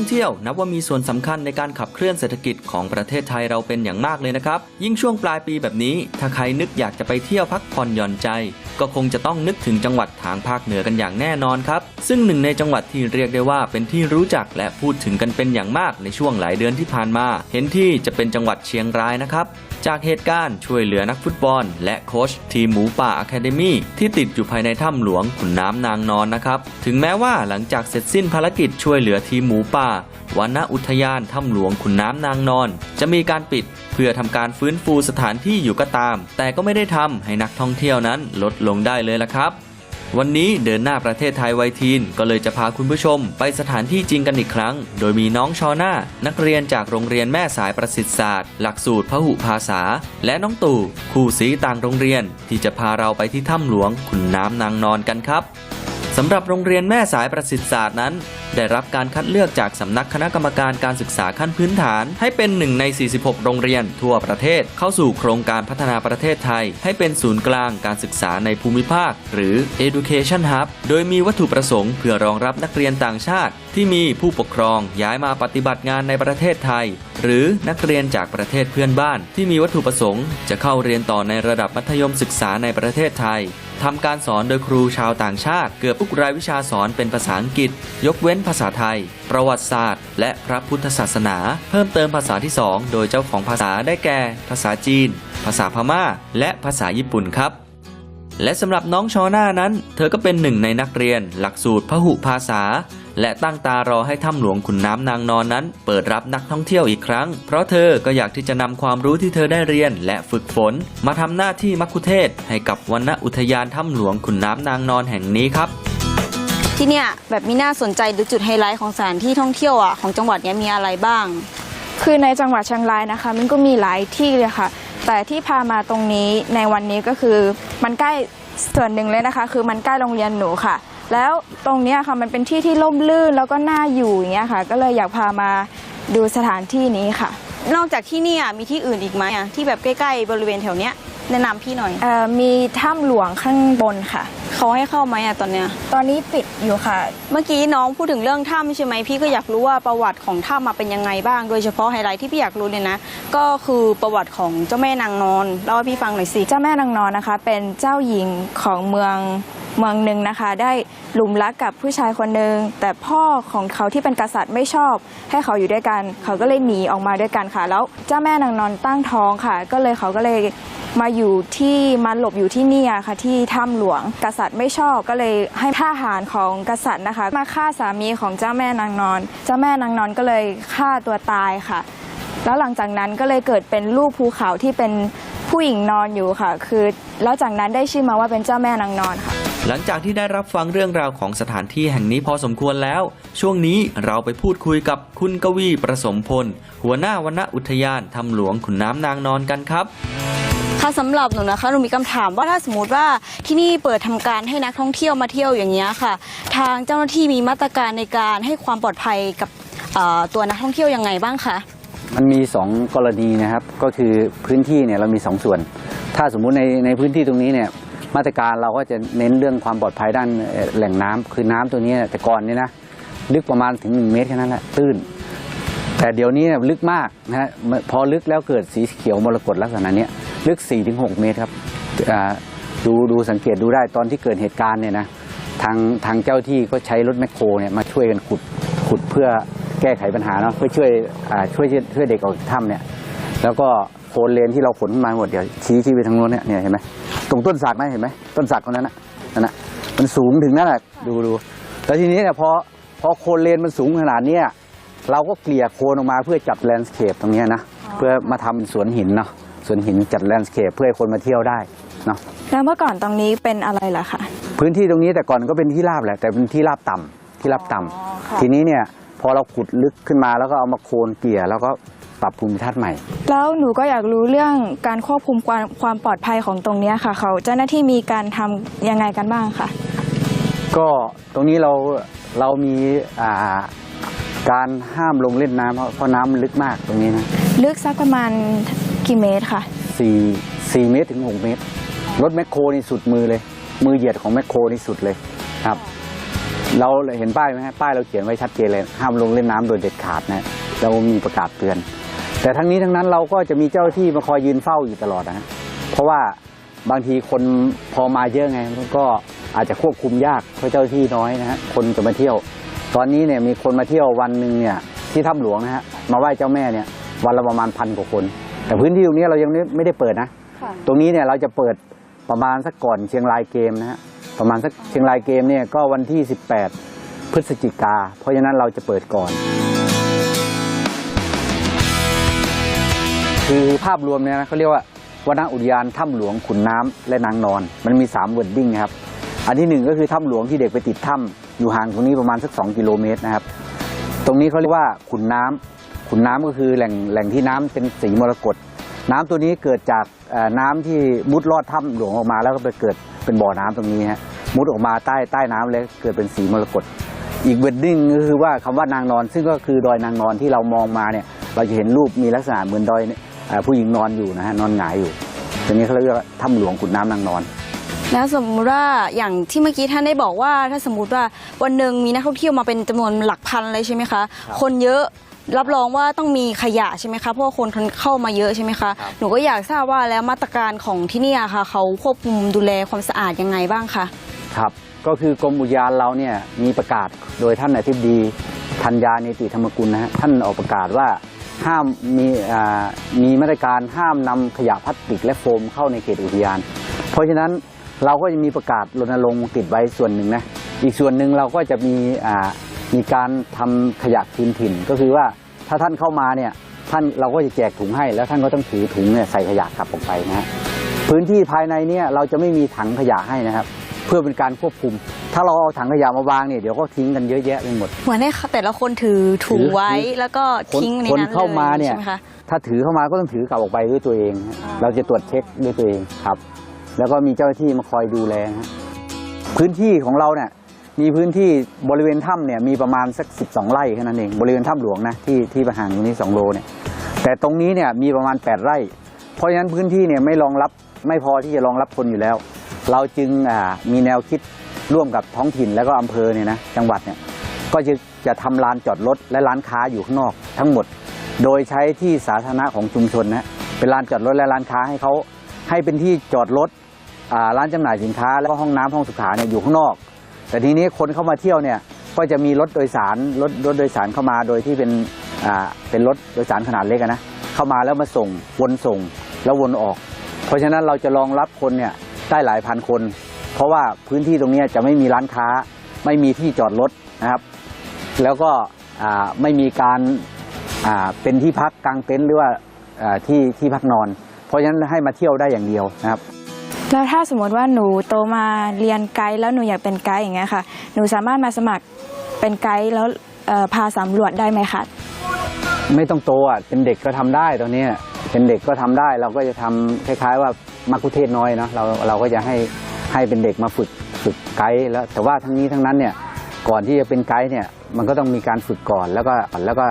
การท่องเที่ยว นับว่ามีส่วนสำคัญในการขับเคลื่อนเศรษฐกิจของประเทศไทยเราเป็นอย่างมากเลยนะครับ ยิ่งช่วงปลายปีแบบนี้ ถ้าใครนึกอยากจะไปเที่ยวพักผ่อนหย่อนใจ ก็คงจะต้องนึกถึงจังหวัดทางภาคเหนือกันอย่างแน่นอนครับ ซึ่งหนึ่งในจังหวัดที่เรียกได้ว่าเป็นที่รู้จักและพูดถึงกันเป็นอย่างมากในช่วงหลายเดือนที่ผ่านมา เห็นที่จะเป็นจังหวัดเชียงรายนะครับ จากเหตุการณ์ช่วยเหลือนักฟุตบอล และโค้ชทีมหมูป่าอะคาเดมี่ที่ติดอยู่ภายในถ้ำหลวงขุนน้ำนางนอนนะครับ ถึงแม้ว่าหลังจากเสร็จสิ้นภารกิจช่วยเหลือทีมหมูป่าวนอุทยานถ้ำหลวงขุนน้ำนางนอน จะมีการปิดเพื่อทำการฟื้นฟูสถานที่อยู่ก็ตาม แต่ก็ไม่ได้ทำให้นักท่องเที่ยวนั้นลดลงได้เลยละครับ วันนี้เดินหน้าประเทศไทยไวทีนก็เลยจะพาคุณผู้ชม ไปสถานที่จริงกันอีกครั้ง โดยมีน้องชอน่านักเรียนจากโรงเรียนแม่สายประสิทธิศาสตร์ หลักสูตรพหุภาษา และน้องตู่คู่สีต่างโรงเรียน ที่จะพาเราไปที่ถ้ำหลวงขุนน้ำนางนอนกันครับ สำหรับโรงเรียนแม่สายประสิทธิศาสตร์นั้น ได้รับการคัดเลือกจากสำนักคณะกรรมการการศึกษาขั้นพื้นฐาน ให้เป็นหนึ่งใน 46 โรงเรียนทั่วประเทศ เข้าสู่โครงการพัฒนาประเทศไทย ให้เป็นศูนย์กลางการศึกษาในภูมิภาค หรือ Education Hub โดยมีวัตถุประสงค์เพื่อรองรับนักเรียนต่างชาติ ที่มีผู้ปกครองย้ายมาปฏิบัติงานในประเทศไทย หรือนักเรียนจากประเทศเพื่อนบ้าน ที่มีวัตถุประสงค์ จะเข้าเรียนต่อในระดับมัธยมศึกษาในประเทศไทย ทำการสอนโดยครูชาวต่างชาติ เกือบทุกรายวิชาสอนเป็นภาษาอังกฤษ ยกเว้นภาษาไทย ประวัติศาสตร์ และพระพุทธศาสนา เพิ่มเติมภาษาที่ 2 โดยเจ้าของภาษาได้แก่ ภาษาจีน ภาษาพม่า และภาษาญี่ปุ่นครับและสำหรับน้องชอน่านั้น เธอก็เป็นหนึ่งในนักเรียน หลักสูตรพหุภาษาและตั้งตารอให้ถ้ำหลวงขุนน้ำนางนอนนั้น เปิดรับนักท่องเที่ยวอีกครั้ง เพราะเธอก็อยากที่จะนำความรู้ที่เธอได้เรียนและฝึกฝน มาทำหน้าที่มัคคุเทศก์ให้กับวนอุทยานถ้ำหลวงขุนน้ำนางนอนแห่งนี้ครับ ที่เนี่ยแบบมีน่าสนใจหรือจุดไฮไลท์ของสถานที่ท่องเที่ยวอะของจังหวัดเนี้ยมีอะไรบ้าง คือในจังหวัดเชียงรายนะคะ มันก็มีหลายที่เลยค่ะ แต่ที่พามาตรงนี้ในวันนี้ก็คือมันใกล้ส่วนหนึ่งเลยนะคะ คือมันใกล้โรงเรียนหนูค่ะ แล้วตรงเนี้ยค่ะมันเป็นที่ที่ร่มรื่นแล้วก็น่าอยู่อย่างเงี้ยค่ะ ก็เลยอยากพามาดูสถานที่นี้ค่ะ นอกจากที่เนี่ยมีที่อื่นอีกไหมอะที่แบบใกล้ๆบริเวณแถวเนี้ยแนะนำพี่หน่อย เอ่อมีถ้ำหลวงข้างบนค่ะ เขาให้เข้าไหมอะตอนเนี้ย ตอนนี้ปิดอยู่ค่ะ เมื่อกี้น้องพูดถึงเรื่องถ้ำใช่ไหมพี่ก็อยากรู้ว่าประวัติของถ้ำมาเป็นยังไงบ้าง โดยเฉพาะไฮไลท์ที่พี่อยากรู้เลยนะ ก็คือประวัติของเจ้าแม่นางนอนเล่าให้พี่ฟังหน่อยสิ เจ้าแม่นางนอนนะคะ เป็นเจ้าหญิงของเมือง เมืองหนึ่งนะคะ ได้หลุมรักกับผู้ชายคนหนึ่งแต่พ่อของเขาที่เป็นกษัตริย์ไม่ชอบ ให้เขาอยู่ด้วยกัน เขาก็เลยหนีออกมาด้วยกันค่ะ แล้วเจ้าแม่นางนอนตั้งท้องค่ะ ก็เลยเขาก็เลยมาอยู่ที่มาหลบอยู่ที่นี่ค่ะ ที่ถ้ำหลวงกษัตริย์ไม่ชอบก็เลยให้ทหารของกษัตริย์นะคะ มาฆ่าสามีของเจ้าแม่นางนอน เจ้าแม่นางนอนก็เลยฆ่าตัวตายค่ะ แล้วหลังจากนั้นก็เลยเกิดเป็นรูปภูเขาที่เป็นผู้หญิงนอนอยู่ค่ะ คือแล้วจากนั้นได้ชื่อมาว่าเป็นเจ้าแม่นางนอนค่ะ หลังจากที่ได้รับฟังเรื่องราวของสถานที่แห่งนี้พอสมควรแล้ว ช่วงนี้เราไปพูดคุยกับคุณกวีประสมพล หัวหน้าวนอุทยานถ้ำหลวงขุนน้ำนางนอนกันครับ ค่ะสำหรับหนูนะคะหนูมีคำถามว่าถ้าสมมติว่าที่นี่เปิดทำการให้นักท่องเที่ยวมาเที่ยวอย่างเงี้ยค่ะ ทางเจ้าหน้าที่มีมาตรการในการให้ความปลอดภัยกับเอ่อตัวนักท่องเที่ยวยังไงบ้างคะ มันมี 2 กรณีนะครับ ก็คือพื้นที่เนี่ยเรามี 2 ส่วน ถ้าสมมุติในในพื้นที่ตรงนี้เนี่ย มาตรการเราก็จะเน้นเรื่องความปลอดภัยด้านแหล่งน้ำคือน้ำตัวนี้แต่ก่อนเนี่ยนะลึกประมาณถึง 1 เมตรแค่นั้นแหละตื้น แต่เดี๋ยวนี้ลึกมากนะฮะพอลึกแล้วเกิดสีเขียวมรกตลักษณะนี้ลึก 4-6 เมตรครับดูดูสังเกตดูได้ตอนที่เกิดเหตุการณ์เนี่ยนะทางทางเจ้าที่ก็ใช้รถแมคโครเนี่ยมาช่วยกันขุดขุดเพื่อแก้ไขปัญหาเนาะเพื่อช่วยช่วยช่วยเด็กออกจากถ้ำเนี่ยแล้วก็โคนเลนที่เราขนขึ้นมาหมดเดี๋ยวชี้ชี้ไปทางโน้นเนี่ยเนี่ยเห็นไหม ตรงต้นสักนะเห็นไหมต้นสักตรงนั้นนะนั่นนะมันสูงถึงนั่นแหละดูดูแล้วทีนี้เนี่ยพอพอโคนเลนมันสูงขนาดเนี้ยเราก็เกลี่ยโคนออกมาเพื่อจัดแลนด์สเคปตรงเนี้ยนะเพื่อมาทำเป็นสวนหินเนาะสวนหินจัดแลนด์สเคปเพื่อให้คนมาเที่ยวได้เนาะแล้วเมื่อก่อนตรงนี้เป็นอะไรล่ะคะพื้นที่ตรงนี้แต่ก่อนก็เป็นที่ราบแหละแต่เป็นที่ราบต่ำที่ราบต่ำอ๋อค่ะทีนี้เนี่ยพอเราขุดลึกขึ้นมาแล้วก็เอามาโคนเกลี่ยแล้วก็ ปรับภูมิทัศน์ใหม่ แล้วหนูก็อยากรู้เรื่องการควบคุมความความปลอดภัยของตรงเนี้ยค่ะ เขาเจ้าหน้าที่มีการทำยังไงกันบ้างคะก็ตรงนี้เราเรามีอ่าการห้ามลงเล่นน้ำเพราะเพราะน้ำมันลึกมากตรงนี้นะลึกสักประมาณกี่เมตรค่ะ สี่สี่เมตรถึงหกเมตร รถแมคโครนี่สุดมือเลย มือเหยียดของแมคโครนี่สุดเลยครับ เราเห็นป้ายไหมฮะป้ายเราเขียนไว้ชัดเจนเลย ห้ามลงเล่นน้ำโดยเด็ดขาดนะเรามีประกาศเตือน แต่ทั้งนี้ทั้งนั้นเราก็จะมีเจ้าหน้าที่มาคอยยืนเฝ้าอยู่ตลอดนะฮะเพราะว่าบางทีคนพอมาเยอะไงมันก็อาจจะควบคุมยากเพราะเจ้าหน้าที่น้อยนะฮะคนจะมาเที่ยว ตอนนี้เนี่ยมีคนมาเที่ยววันหนึ่งเนี่ยที่ถ้ำหลวงนะฮะมาไหว้เจ้าแม่เนี่ยวันละประมาณพันกว่าคน แต่พื้นที่ตรงนี้เรายังไม่ไม่ได้เปิดนะ ตรงนี้เนี่ยเราจะเปิดประมาณสักก่อนเชียงรายเกมนะฮะประมาณสักเชียงรายเกมเนี่ยก็วันที่ 18 พฤศจิกา เพราะฉะนั้นเราจะเปิดก่อน คือภาพรวมเนี่ยนะเขาเรียกว่าวนอุทยานถ้ำหลวงขุนน้ำและนางนอน มันมี3ามเวอร์ดดิ้งครับ อันที่หนึ่งก็คือถ้ำหลวงที่เด็กไปติดถ้ำอยู่ห่างตรงนี้ประมาณสัก 2 กิโลเมตรนะครับ ตรงนี้เขาเรียกว่าขุนน้ำขุนน้ำก็คือแหล่งแหล่งที่น้ำเป็นสีมรกตน้ำตัวนี้เกิดจากน้ำที่มุดลอดถ้ำหลวงออกมาแล้วก็ไปเกิดเป็นบ่อน้ำตรงนี้ฮะมุดออกมาใต้ใต้น้ำแล้วเกิดเป็นสีมรกตอีกเวดดิ้งก็คือว่าคำว่านางนอน ซึ่งก็คือดอยนางนอนที่เรามองมาเนี่ยเราจะเห็นรูปมีลักษณะเหมือนดอย ผู้หญิงนอนอยู่นะฮะนอนหงายอยู่ตรงนี้เขาเรียกว่าถ้ำหลวงขุนน้ำนางนอน แล้วสมมุติว่าอย่างที่เมื่อกี้ท่านได้บอกว่าถ้าสมมติว่าวันหนึ่งมีนักท่องเที่ยวมาเป็นจำนวนหลักพันเลยใช่ไหมคะครับคนเยอะรับรองว่าต้องมีขยะใช่ไหมคะเพราะว่าคนเข้ามาเยอะใช่ไหมคะครับหนูก็อยากทราบว่าแล้วมาตรการของที่เนี่ยค่ะ เขาควบคุมดูแลความสะอาดยังไงบ้างคะครับก็คือกรมอุทยานเราเนี่ยมีประกาศโดยท่านอธิบดีธัญญาเนติธรรมกุลนะฮะท่านออกประกาศว่า ห้ามมีมีมาตรการห้ามนำขยะพลาสติกและโฟมเข้าในเขตอุทยาน เพราะฉะนั้นเราก็จะมีประกาศรณรงค์ติดไว้ส่วนหนึ่งนะอีกส่วนหนึ่งเราก็จะมีมีการทำขยะคืนถิ่น ก็คือว่าถ้าท่านเข้ามาเนี่ยท่านเราก็จะแจกถุงให้ แล้วท่านก็ต้องถือถุงเนี่ยใส่ขยะกลับออกไปนะฮะพื้นที่ภายในเนี่ยเราจะไม่มีถังขยะให้นะครับ พื่อเป็นการควบคุม ถ้าเราเอาถังขยะมาวางเนี่ยเดี๋ยวก็ทิ้งกันเยอะแยะไปหมดเหมือนให้แต่ละคนถือถุงถือไว้ถือแล้วก็คนทิ้งในคนนั้นเข้ามาเลยเนี่ยใช่ไหมคะถ้าถือเข้ามาก็ต้องถือกลับออกไปด้วยตัวเองฮะเราจะตรวจเช็คด้วยตัวเองครับ แล้วก็มีเจ้าหน้าที่มาคอยดูแลฮะพื้นที่ของเราเนี่ยมีพื้นที่บริเวณถ้ำเนี่ยมีประมาณสัก 12 ไร่แค่นั้นเองบริเวณถ้ำหลวงนะที่ที่ประห่างตรงนี้ 2 โลเนี่ยแต่ตรงนี้เนี่ยมีประมาณ 8 ไร่ เพราะฉะนั้นพื้นที่เนี่ยไม่รองรับไม่พอที่จะรองรับคนอยู่แล้ว เราจึงมีแนวคิดร่วมกับท้องถิ่นแล้วก็อำเภอเนี่ยนะจังหวัดเนี่ยก็จะจะทำลานจอดรถและร้านค้าอยู่ข้างนอกทั้งหมด โดยใช้ที่สาธารณะของชุมชนนะเป็นลานจอดรถและร้านค้าให้เขาให้เป็นที่จอดรถอ่าร้านจำหน่ายสินค้าแล้วก็ห้องน้ำห้องสุขาเนี่ยอยู่ข้างนอก แต่ทีนี้คนเข้ามาเที่ยวเนี่ยก็จะมีรถโดยสารรถรถโดยสารเข้ามาโดยที่เป็นเป็นรถโดยสารขนาดเล็กนะเข้ามาแล้วมาส่งวนส่งแล้ววนออก เพราะฉะนั้นเราจะรองรับคนเนี่ย ได้หลายพันคน เพราะว่าพื้นที่ตรงเนี้ยจะไม่มีร้านค้า ไม่มีที่จอดรถนะครับ แล้วก็อ่าไม่มีการอ่าเป็นที่พักกลางเต็นท์หรือว่าอ่าที่ที่พักนอน เพราะฉะนั้นให้มาเที่ยวได้อย่างเดียวนะครับแล้วถ้าสมมติว่าหนูโตมาเรียนไกด์แล้วหนูอยากเป็นไกด์อย่างเงี้ยค่ะ หนูสามารถมาสมัครเป็นไกด์แล้วเอ่อพาสำรวจได้ไหมคะไม่ต้องโตอะเป็นเด็กก็ทำได้ตอนนี้เป็นเด็กก็ทำได้เราก็จะทำคล้าย ๆ ว่า มักคุเทศน้อยเนาะเราเราก็จะให้ให้เป็นเด็กมาฝึกฝึกไกด์แล้วแต่ว่าทั้งนี้ทั้งนั้นเนี่ยก่อนที่จะเป็นไกด์เนี่ยมันก็ต้องมีการฝึกก่อนแล้วก็แล้วก็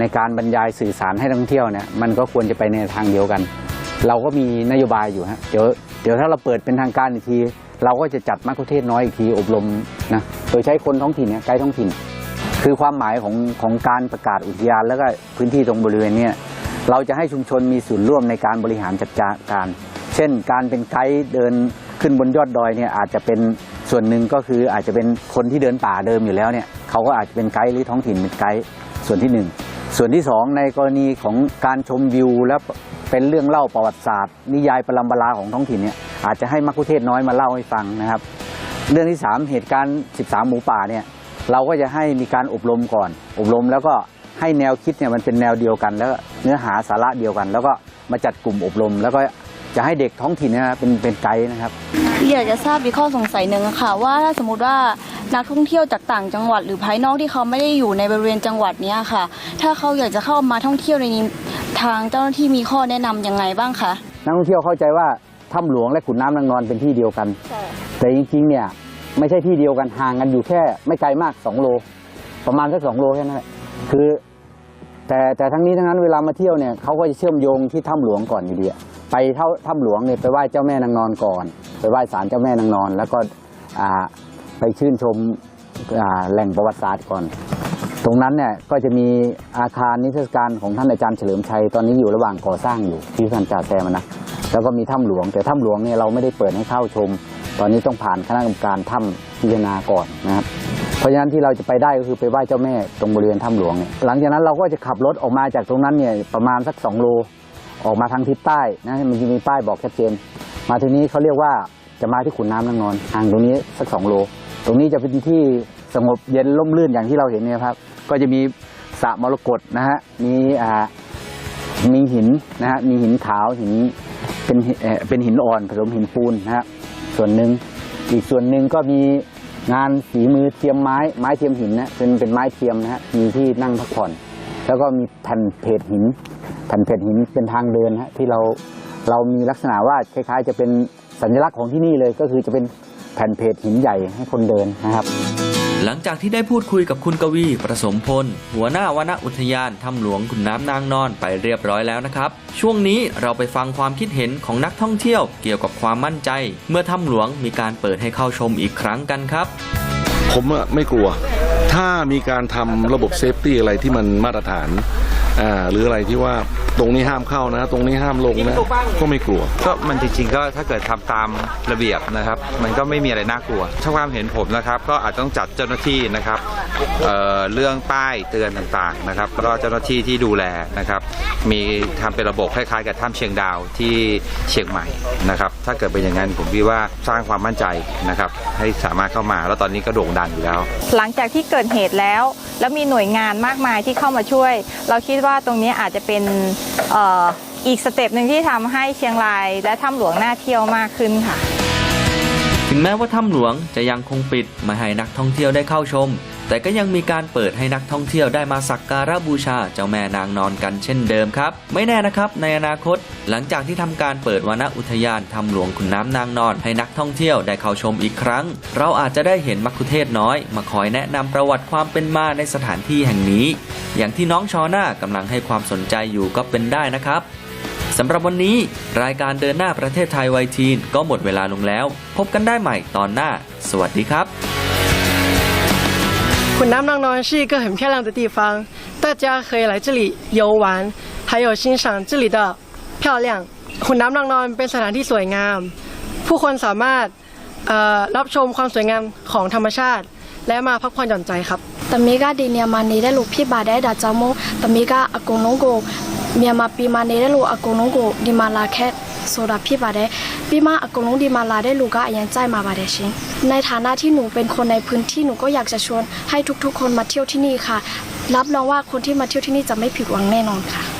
ในการบรรยายสื่อสารให้นักท่องเที่ยวเนี่ยมันก็ควรจะไปในทางเดียวกัน เราก็มีนโยบายอยู่ฮะเดี๋ยวเดี๋ยวถ้าเราเปิดเป็นทางการอีกที เราก็จะจัดมักคุเทศน้อยอีกทีอบรมนะโดยใช้คนท้องถิ่นเนี่ยไกด์ท้องถิ่น คือความหมายของของการประกาศอุทยานแล้วก็พื้นที่ตรงบริเวณเนี้ยเราจะให้ชุมชนมีส่วนร่วมในการบริหารจัดการ เช่นการเป็นไกด์เดินขึ้นบนยอดดอยเนี่ยอาจจะเป็นส่วนหนึ่งก็คืออาจจะเป็นคนที่เดินป่าเดิมอยู่แล้วเนี่ยเขาก็อาจจะเป็นไกด์หรือท้องถิ่นเป็นไกด์ส่วนที่หนึ่งส่วนที่สองในกรณีของการชมวิว และเป็นเรื่องเล่าประวัติศาสตร์ นิยายปรัมปราของท้องถิ่นเนี่ยอาจจะให้มักคุเทศน้อยมาเล่าให้ฟังนะครับ เรื่องที่ 3 เหตุการณ์ 13 หมูป่าเนี่ยเราก็จะให้มีการอบรมก่อน อบรมแล้วก็ให้แนวคิดเนี่ยมันเป็นแนวเดียวกัน แล้วเนื้อหาสาระเดียวกัน แล้วก็มาจัดกลุ่มอบรมแล้วก็ จะให้เด็กท้องถิ่นเนยนะเป็นเป็นไกด์นะครับ อยากจะทราบมีข้อสงสัยหนึ่งค่ะ ว่าถ้าสมมติว่านักท่องเที่ยวจากต่างจังหวัดหรือภายนอกที่เขาไม่ได้อยู่ในบริเวณจังหวัดเนี้ยค่ะ ถ้าเขาอยากจะเข้ามาท่องเที่ยวในนี้ทางเจ้าหน้าที่มีข้อแนะนำยังไงบ้างคะนักท่องเที่ยวเข้าใจว่าถ้ำหลวงและขุนน้ำนางนอนเป็นที่เดียวกัน แต่จริงๆเนี่ยไม่ใช่ที่เดียวกันห่างกันอยู่แค่ไม่ไกลมาก 2 โล ประมาณสักสองโลแค่นั้นแหละคือ แต่แต่ทั้งนี้ทั้งนั้นเวลามาเที่ยวเนี่ยเขาก็จะเชื่อมโยงที่ถ้ำหลวงก่อนอยู่ดีไปเท่าถ้ำหลวงเนี่ยไปไหว้เจ้าแม่นางนอนก่อน ไปไหว้ศาลเจ้าแม่นางนอน แล้วก็ไปชื่นชมแหล่งประวัติศาสตร์ก่อน ตรงนั้นเนี่ยก็จะมีอาคารนิทรรศการของท่านอาจารย์เฉลิมชัยตอนนี้อยู่ระหว่างก่อสร้างอยู่ที่ท่านจ่าแซมนะแล้วก็มีถ้ำหลวง แต่ถ้ำหลวงเนี่ยเราไม่ได้เปิดให้เข้าชม ตอนนี้ต้องผ่านคณะกรรมการถ้ำพิจารณาก่อนนะครับ ราะฉะนั้นที่เราจะไปได้ก็คือไปไหว้เจ้าแม่ตรงบริเวณถ้ำหลวงเนี่ยหลังจากนั้นเราก็จะขับรถออกมาจากตรงนั้นเนี่ยประมาณสัก 2 โล ออกมาทางทิศใต้นะมันจะมีป้ายบอกชัดเจน มาทีนี้เขาเรียกว่าจะมาที่ขุนน้ำนางนอนห่างตรงนี้สัก 2 โล ตรงนี้จะเป็นที่สงบเย็นร่มรื่นอย่างที่เราเห็นเนี่ยครับ ก็จะมีสระมรกตนะฮะมีอ่ามีหินนะฮะมีหินขาวหินเป็นหินเป็นหินอ่อนผสมหินปูนนะฮะส่วนหนึ่งอีกส่วนหนึ่งก็มี งานฝีมือเทียมไม้ไม้เทียมหินนะเป็นเป็นไม้เทียมนะฮะมีที่นั่งพักผ่อน แล้วก็มีแผ่นเพดหิน แผ่นเพดหินเป็นทางเดินฮะที่เราเรามีลักษณะว่าคล้ายๆ จะเป็นสัญลักษณ์ของที่นี่เลยก็คือจะเป็นแผ่นเพดหินใหญ่ให้คนเดินนะครับ หลังจากที่ได้พูดคุยกับคุณกวีประสมพล หัวหน้าวณอุทยานถ้ำหลวงขุนน้ำนางนอนไปเรียบร้อยแล้วนะครับ ช่วงนี้เราไปฟังความคิดเห็นของนักท่องเที่ยวเกี่ยวกับความมั่นใจ เมื่อถ้ำหลวงมีการเปิดให้เข้าชมอีกครั้งกันครับ ผมไม่กลัว ถ้ามีการทำระบบเซฟตี้อะไรที่มันมาตรฐาน อ่าหรืออะไรที่ว่าตรงนี้ห้ามเข้านะ ตรงนี้ห้ามลงนะ ก็ไม่กลัว ก็มันจริงๆก็ถ้าเกิดทำตามระเบียบนะครับ มันก็ไม่มีอะไรน่ากลัวถ้าความเห็นผมนะครับ ก็อาจต้องจัดเจ้าหน้าที่นะครับเอ่อเรื่องป้ายเตือนต่างๆนะครับแล้วก็เจ้าหน้าที่ที่ดูแลนะครับ มีทำเป็นระบบคล้ายๆกับถ้ำเชียงดาวที่เชียงใหม่นะครับ ถ้าเกิดเป็นอย่างนั้นผมคิดว่าสร้างความมั่นใจนะครับ ให้สามารถเข้ามาแล้วตอนนี้ก็โด่งดังอยู่แล้ว หลังจากที่เกิดเหตุแล้ว แล้วมีหน่วยงานมากมายที่เข้ามาช่วย เราคิดว่าตรงนี้อาจจะเป็นอ่ออีกสเต็ปหนึ่งที่ทำให้เชียงราย และถ้ำหลวงน่าเที่ยวมากขึ้นค่ะ ถึงแม้ว่าถ้ำหลวงจะยังคงปิดไม่ให้นักท่องเที่ยวได้เข้าชม แต่ก็ยังมีการเปิดให้นักท่องเที่ยวได้มาสักการะบูชาเจ้าแม่นางนอนกันเช่นเดิมครับ ไม่แน่นะครับในอนาคต หลังจากที่ทำการเปิดวณอุทยานถ้ำหลวงขุนน้ำนางนอน ให้นักท่องเที่ยวได้เข้าชมอีกครั้ง เราอาจจะได้เห็นมักคุเทศน้อย มาคอยแนะนำประวัติความเป็นมาในสถานที่แห่งนี้ อย่างที่น้องชอน่ากำลังให้ความสนใจอยู่ก็เป็นได้นะครับสำหรับวันนี้ รายการเดินหน้าประเทศไทยไวทีนก็หมดเวลาลงแล้ว พบกันได้ใหม่ตอนหน้า สวัสดีครับ คุณน้ำน้อง是一个很漂亮的地方，大家可以来这里游玩，还有欣赏这里的漂亮。คุณน้น้เป็นสถานที่สวยงาม ผู้คนสามารถเอ่อรับชมความสวยงามของธรรมชาติ และมาพักผ่อนหย่อนใจครับตมีก็ดีเนียมานีได้ลูกพี่บาได้ดาจามุตมีก็อากงนงโกเมียมาปีมานีได้ลูกอากงนงโกดีมาลาแค่ ဆိုတာဖြစ်ပါတယ်ပြီးမှအကုန်လုံးဒီမှာလာတဲ့လူကအရင်ကြိုက်มาပါတယ်ရှင်ในฐานะที่หนูเป็นคนในพื้นที่หนูก็อยากจะชวนให้ทุกๆ คนมาเที่ยวที่นี่ค่ะ รับรองว่าคนที่มาเที่ยวที่นี่จะไม่ผิดหวังแน่นอนค่ะ